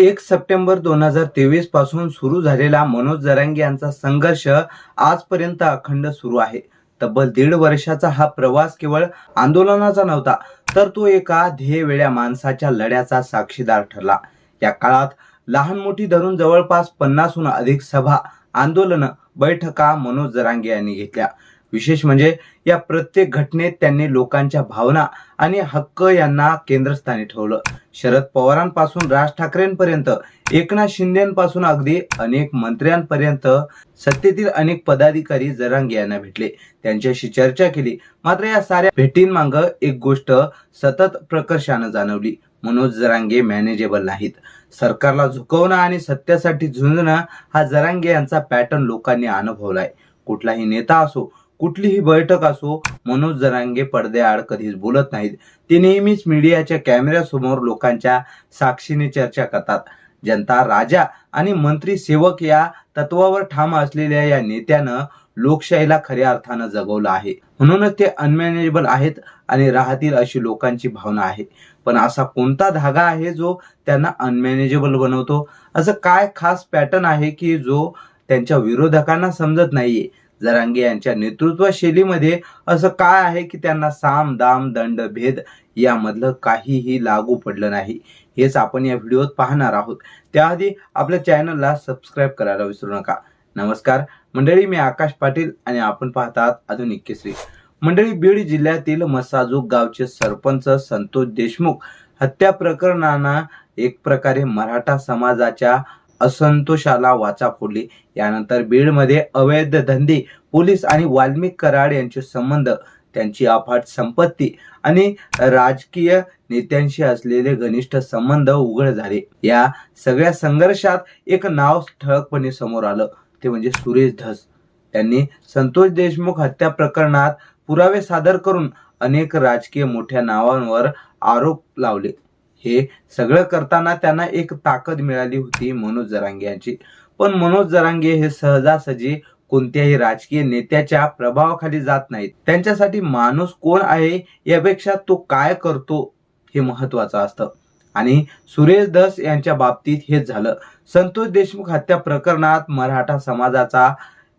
एक सप्टेंबर दोन हजार तेवीसपासून सुरू झालेला मनोज जरांगे यांचा संघर्ष आजपर्यंत अखंड सुरू आहे. तब्बल दीड वर्षाचा हा प्रवास केवळ आंदोलनाचा नव्हता तर तो एका ध्येयवेळ्या माणसाच्या लढ्याचा साक्षीदार ठरला. या काळात लहान मोठी धरून जवळपास पन्नासहून अधिक सभा आंदोलन बैठका मनोज जरांगे यांनी घेतल्या. विशेष म्हणजे या प्रत्येक घटनेत त्यांनी लोकांच्या भावना आणि हक्क यांना केंद्रस्थानी ठेवलं. शरद पवारांपासून राज ठाकरेंपर्यंत एकनाथ शिंदेपासून अगदी अनेक मंत्र्यांपर्यंत सत्तेतील अनेक पदाधिकारी जरांगे यांना भेटले. त्यांच्याशी चर्चा केली. मात्र या साऱ्या भेटींमाग एक गोष्ट सतत प्रकर्षानं जाणवली. मनोज जरांगे मॅनेजेबल नाहीत. सरकारला झुकवणं आणि सत्यासाठी झुंजणं हा जरांगे यांचा पॅटर्न लोकांनी अनुभवलाय. कुठलाही नेता असो कुठलीही बैठक असो मनोज जरांगे पडद्याआड कधीच बोलत नाहीत. ते नेहमीच मीडियाच्या कॅमेऱ्यासमोर लोकांच्या साक्षीने चर्चा करतात. जनता राजा आणि मंत्री सेवक या तत्वावर ठाम असलेल्या या नेत्यानं लोकशाहीला खऱ्या अर्थानं जगवलं आहे. म्हणूनच ते अनमॅनेजेबल आहेत आणि राहतील अशी लोकांची भावना आहे. पण असा कोणता धागा आहे जो त्यांना अनमॅनेजेबल बनवतो? असं काय खास पॅटर्न आहे की जो त्यांच्या विरोधकांना समजत नाहीये? जरांगे यांच्या नेतृत्व शैलीमध्ये असं काय आहे की त्यांना साम दाम दंड भेद यामधलं काहीही लागू पडलं नाही? हेच आपण या व्हिडिओत पाहणार आहोत. त्याआधी आपल्या चॅनलला सबस्क्राईब करायला विसरू नका. नमस्कार. मंडळी मी आकाश पाटील आणि आपण पाहतात आधुनिक केसरी. मंडळी बीड जिल्ह्यातील मसाजूक गावचे सरपंच संतोष देशमुख हत्या प्रकरणानं एक प्रकारे मराठा समाजाच्या असंतोषाला वाचा फोडली. यानंतर बीडमध्ये अवैध धंदे पोलीस आणि वाल्मिक कराड यांचे संबंध त्यांची अफाट संपत्ती आणि राजकीय नेत्यांशी असलेले घनिष्ठ संबंध उघड झाले. या सगळ्या संघर्षात एक नाव ठळकपणे समोर आलं. ते म्हणजे सुरेश धस. त्यांनी संतोष देशमुख हत्या प्रकरणात पुरावे सादर करून अनेक राजकीय मोठ्या नावांवर आरोप लावले. हे सगळं करताना त्यांना एक ताकद मिळाली होती मनोज जरांगे यांची. पण मनोज जरांगे हे सहजासहजी कोणत्याही राजकीय नेत्याच्या प्रभावाखाली जात नाहीत. त्यांच्यासाठी माणूस कोण आहे यापेक्षा तो काय करतो हे महत्वाचं असतं. आणि सुरेश धस यांच्या बाबतीत हेच झालं. संतोष देशमुख हत्या प्रकरणात मराठा समाजाचा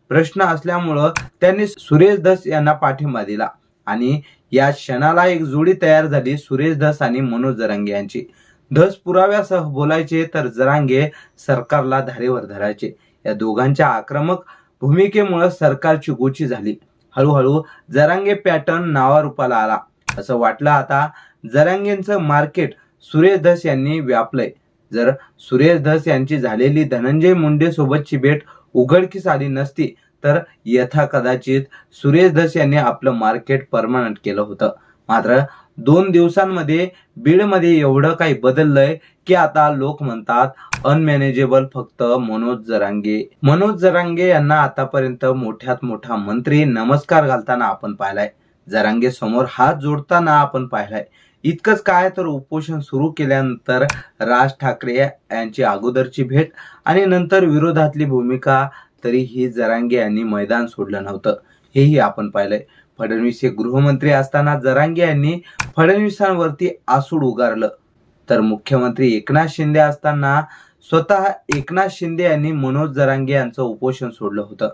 प्रश्न असल्यामुळं त्यांनी सुरेश धस यांना पाठिंबा दिला. आणि या क्षणाला एक जोडी तयार झाली सुरेश धस आणि मनोज जरांगे यांची. धस पुराव्यासह बोलायचे तर जरांगे सरकारला धारेवर धरायचे. या दोघांच्या आक्रमक भूमिकेमुळे सरकारची गोची झाली. हळूहळू जरांगे पॅटर्न नावारूपाला आला. असं वाटलं आता जरांगेंचं मार्केट सुरेश धस यांनी व्यापलंय. जर सुरेश धस यांची झालेली धनंजय मुंडे सोबतची भेट उघडकीस आली नसती तर यथा कदाचित सुरेश धस यांनी आपलं मार्केट परमनंट केलं होतं. मात्र दोन दिवसांमध्ये बीडमध्ये एवढं काही बदललंय की आता लोक म्हणतात अनमॅनेजेबल फक्त मनोज जरांगे. मनोज जरांगे यांना आतापर्यंत मोठ्यात मोठा मंत्री नमस्कार घालताना आपण पाहिलाय. जरांगे समोर हात जोडताना आपण पाहिलाय. इतकंच काय तर उपोषण सुरू केल्यानंतर राज ठाकरे यांची अगोदरची भेट आणि नंतर विरोधातली भूमिका तरीही जरांगे यांनी मैदान सोडलं नव्हतं. हेही आपण पाहिलंय. फडणवीस हे गृहमंत्री असताना जरांगे यांनी फडणवीसांवरती आसूड उगारलं. तर मुख्यमंत्री एकनाथ शिंदे असताना स्वतः एकनाथ शिंदे यांनी मनोज जरांगे यांचं उपोषण सोडलं होतं.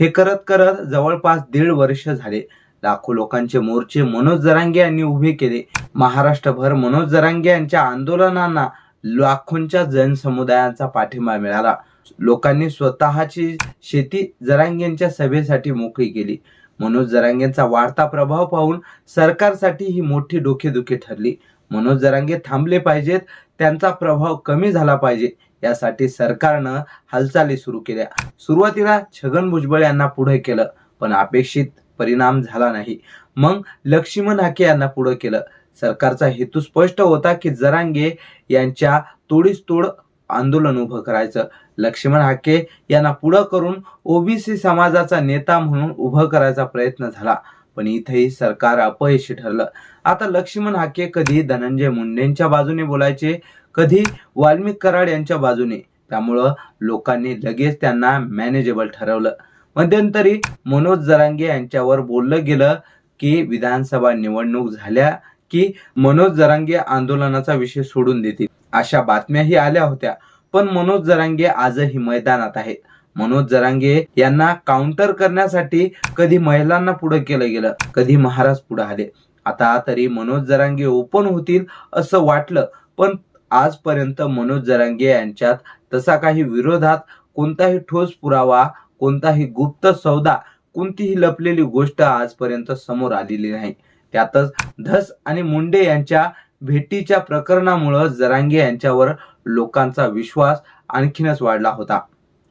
हे करत करत जवळपास दीड वर्ष झाले. लाखो लोकांचे मोर्चे मनोज जरांगे यांनी उभे केले. महाराष्ट्रभर मनोज जरांगे यांच्या आंदोलनांना लाखोंच्या जनसमुदायांचा पाठिंबा मिळाला. लोकांनी स्वतःची शेती जरांगेंच्या सभेसाठी मोकळी केली. मनोज जरांगेंचा वाढता प्रभाव पाहून सरकारसाठी ही मोठी डोकेदुखी ठरली. मनोज जरांगे थांबले पाहिजेत त्यांचा प्रभाव कमी झाला पाहिजे. यासाठी सरकारनं हालचाली सुरू केल्या. सुरुवातीला छगन भुजबळ यांना पुढे केलं पण अपेक्षित परिणाम झाला नाही. मग लक्ष्मण हाके यांना पुढे केलं. सरकारचा हेतू स्पष्ट होता की जरांगे यांच्या तोडीस तोड आंदोलन उभं करायचं. लक्ष्मण हाके यांना पुढं करून ओबीसी समाजाचा नेता म्हणून उभं करायचा प्रयत्न झाला. पण इथेही सरकार अपयशी ठरलं. आता लक्ष्मण हाके कधी धनंजय मुंडेंच्या बाजूने बोलायचे कधी वाल्मिक कराड यांच्या बाजूने. त्यामुळं लोकांनी लगेच त्यांना मॅनेजेबल ठरवलं. मध्यंतरी मनोज जरांगे यांच्यावर बोललं गेलं की विधानसभा निवडणूक झाल्या की मनोज जरांगे आंदोलनाचा विषय सोडून देतील. अशा बातम्याही आल्या होत्या. पण मनोज जरांगे आजही मैदानात आहेत. मनोज जरांगे यांना काउंटर करण्यासाठी कधी महिलांना पुढे केलं गेलं कधी महाराज पुढे आले. आता तरी मनोज जरांगे ओपन होतील असं वाटलं पण आजपर्यंत मनोज जरांगे यांच्यात तसा काही विरोधात कोणताही ठोस पुरावा कोणताही गुप्त सौदा कोणतीही लपलेली गोष्ट आजपर्यंत समोर आलेली नाही. त्यातच धस आणि मुंडे यांच्या भेटीच्या प्रकरणामुळं जरांगे यांच्यावर लोकांचा विश्वास आणखीनच वाढला होता.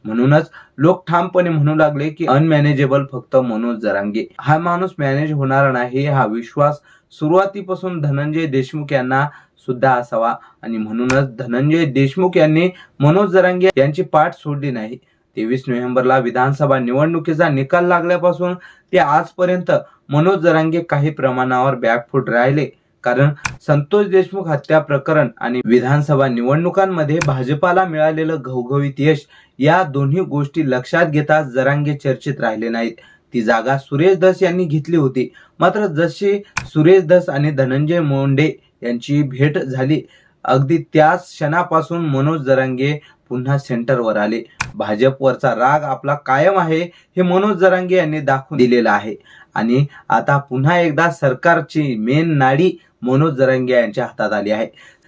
म्हणूनच लोक ठामपणे म्हणू लागले की अनमॅनेजेबल फक्त मनोज जरांगे. हा माणूस मॅनेज होणार नाही हा विश्वास सुरुवातीपासून धनंजय देशमुख यांना सुद्धा असावा. आणि म्हणूनच धनंजय देशमुख यांनी मनोज जरांगे यांची पाठ सोडली नाही. तेवीस नोव्हेंबरला विधानसभा निवडणुकीचा निकाल लागल्यापासून ते आजपर्यंत मनोज जरांगे काही प्रमाणावर बॅकफूट राहिले. कारण संतोष देशमुख हत्या प्रकरण आणि विधानसभा निवडणुकांमध्ये भाजपाला मिळालेलं घवघवीत यश या दोन्ही गोष्टी लक्षात घेता जरांगे चर्चेत राहिले नाहीत. ती जागा सुरेश धस यांनी घेतली होती. मात्र जशी सुरेश धस आणि धनंजय मुंडे यांची भेट झाली अगदी त्याच क्षणापासून मनोज जरांगे पुन्हा सेंटरवर आले. भाजपवरचा राग आपला कायम आहे हे मनोज जरांगे यांनी दाखवून दिलेलं आहे. आणि आता पुन्हा एकदा सरकारची मेन नाडी मनोज जरांगे यांच्या हातात आली आहे.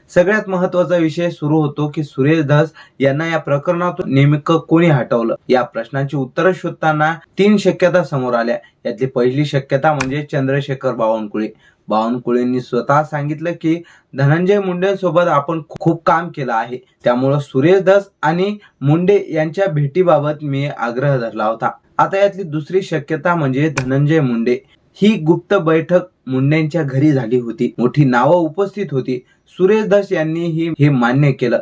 सगळ्यात महत्त्वाचा विषय सुरू होतो की सुरेश धस यांना या प्रकरणातून नेमकं कोणी हटवलं? या प्रश्नांची उत्तरं शोधताना तीन शक्यता समोर आल्या. यातली पहिली शक्यता म्हणजे चंद्रशेखर बावनकुळे. बावनकुळेंनी स्वतः सांगितलं की धनंजय मुंडेंसोबत आपण खूप काम केलं आहे. त्यामुळं सुरेश धस आणि मुंडे यांच्या भेटीबाबत मी आग्रह धरला होता. आता यातली दुसरी शक्यता म्हणजे धनंजय मुंडे. ही गुप्त बैठक मुंडेंच्या घरी झाली होती. मोठी नावं उपस्थित होती. सुरेश दास यांनी ही हे मान्य केलं.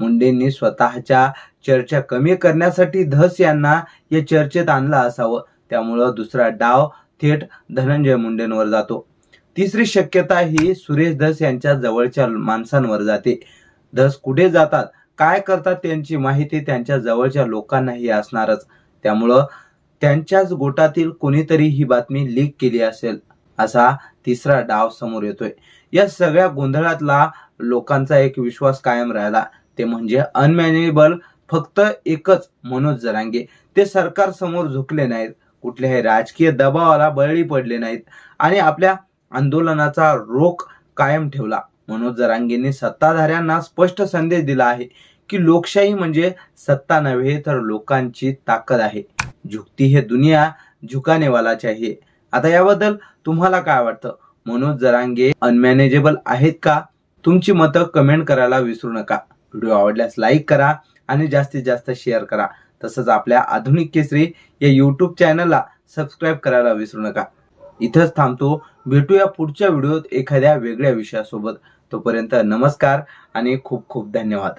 मुंडेंनी स्वतःच्या चर्चा कमी करण्यासाठी धस यांना या चर्चेत आणलं असावं. त्यामुळं दुसरा डाव थेट धनंजय मुंडेंवर जातो. तिसरी शक्यता ही सुरेश धस यांच्या जवळच्या माणसांवर जाते. धस कुठे जातात काय करतात त्यांची माहिती त्यांच्या जवळच्या लोकांनाही असणारच. त्यामुळं त्यांच्याच गोटातील कोणीतरी ही बातमी लीक केली असेल. असा तिसरा डाव समोर येतोय. या सगळ्या गोंधळातला लोकांचा एक विश्वास कायम राहिला. ते म्हणजे अनमॅनेबल फक्त एकच मनोज जरांगे. ते सरकार समोर झुकले नाहीत. कुठल्याही राजकीय दबावाला बळी पडले नाहीत. आणि आपल्या आंदोलनाचा रोख कायम ठेवला. मनोज जरांगेंनी सत्ताधाऱ्यांना स्पष्ट संदेश दिला आहे की लोकशाही म्हणजे सत्ता नव्हे तर लोकांची ताकद आहे. झुकती हे दुनिया झुकानेवालाची आहे. आता याबद्दल तुम्हाला काय वाटतं? मनोज जरांगे अनमॅनेजेबल आहेत का? तुमची मतं कमेंट करायला विसरू नका. व्हिडिओ आवडल्यास लाईक करा आणि जास्तीत जास्त शेअर करा. तसंच आपल्या आधुनिक केसरी या यूट्यूब चॅनलला सबस्क्राईब करायला विसरू नका. इथंच थांबतो. भेटूया पुढच्या व्हिडिओत एखाद्या वेगळ्या विषयासोबत. तोपर्यंत नमस्कार आणि खूप खूप धन्यवाद.